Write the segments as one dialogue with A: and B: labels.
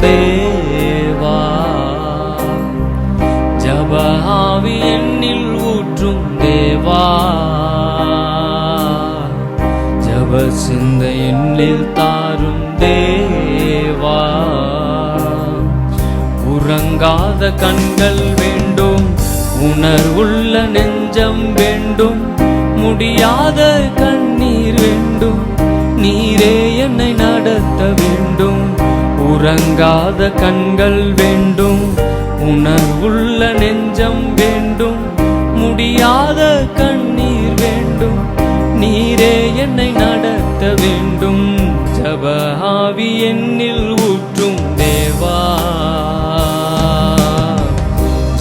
A: தேவா ஜபஹாவி எண்ணில் ஊற்றும் தேவா? ஜப சிந்த எண்ணில் தாரும் தேவா? உறங்காத கண்கள் வேண்டும் உணர்வுள்ள நெஞ்சம் வேண்டும் முடியாத கண்ணீர் வேண்டும் நீரே என்னை நடத்த வேண்டும். உறங்காத கண்கள் வேண்டும் உணர்வுள்ள நெஞ்சம் வேண்டும் முடியாத கண்ணீர் வேண்டும் நீரே என்னை நடத்த வேண்டும். ஜப ஆவி என்னில் ஊற்றும் தேவா.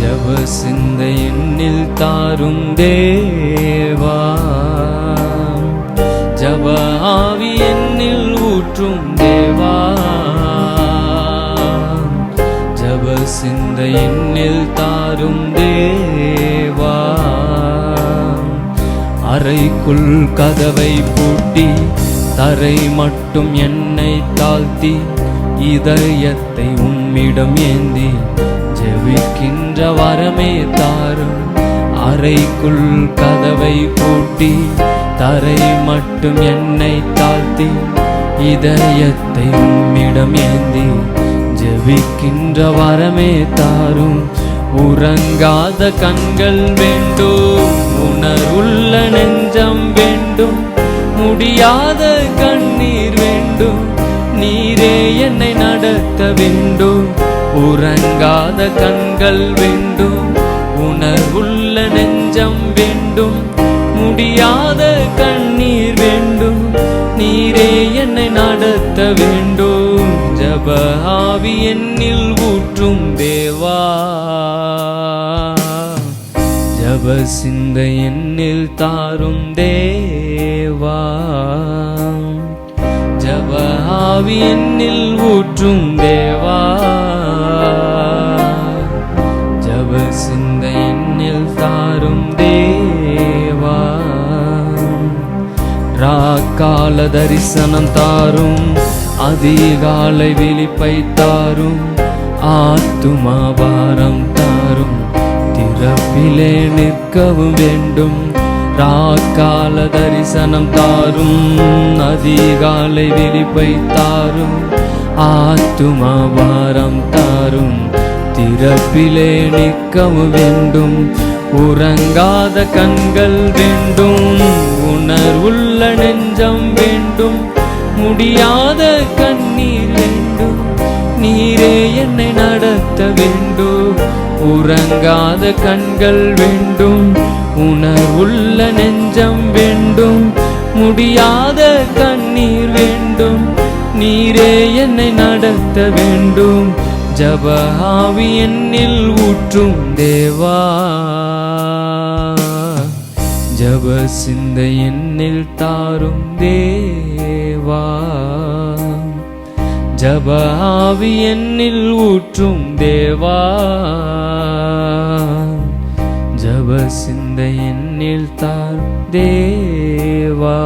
A: ஜப சிந்தை என்னில் தாரும் தேவா ஜப சிந்த என்னில் தாரும் தேவா. அறைக்குள் கதவை பூட்டி தரை மட்டும் என்னை தாழ்த்தி இதயத்தை உம்மிடம் ஏந்தி ஜெபிக்கின்ற வரமே தாரும். அறைக்குள் கதவை பூட்டி தரை மட்டும் என்னை தாழ்த்தி இதயத்தை உம்மிடம் ஏந்தி ஜெபிக்கின்ற வரமே தாரும். உறங்காத கண்கள் வேண்டும். உணர்வுள்ள நெஞ்சம் வேண்டும். முடியாத கண்ணீர் வேண்டும். நீரே என்னை நடத்த வேண்டும். உறங்காத கண்கள் வேண்டும். உணர்வுள்ள நெஞ்சம் வேண்டும். முடியாத கண்ணீர் வேண்டும். நீரே என்னை நடத்த வேண்டும். ஜப ஆவி என்னில் ஊற்றும் தேவா. ஜப சிந்த என்னில் தாரும் தேவா. ஜப ஆவி என்னில் ஊற்றும் தேவா. ஜப சிந்த என்னில் தாரும் தேவா. ராக்கால தரிசனம் தாரும் அதிகாலை விழிப்பை தாரும் ஆத்துமாபாரம் தாரும். திறப்பிலே நிற்கவும் வேண்டும் ராக்கால தரிசனம் தாரும். அதிகாலை விழிப்பை தாரும் ஆத்துமாபாரம் தாரும். திறப்பிலே நிற்கவும் வேண்டும் உறங்காத கண்கள் வேண்டும் உணர்வுள்ள நெஞ்சம் வேண்டும். முடியாத கண்ணீர் வேண்டும். நீரே என்னை நடத்த வேண்டும். உறங்காத கண்கள் வேண்டும். உணர்வுள்ள நெஞ்சம் வேண்டும். முடியாத கண்ணீர் வேண்டும். நீரே என்னை நடத்த வேண்டும். ஜப என்னில் ஊற்றும் தேவா. ஜப சிந்த எண்ணில் தாரும் தேவா. ஜப ஆவி எண்ணில் ஊற்றும் தேவா. ஜப சிந்த எண்ணில் தாரும் தேவா.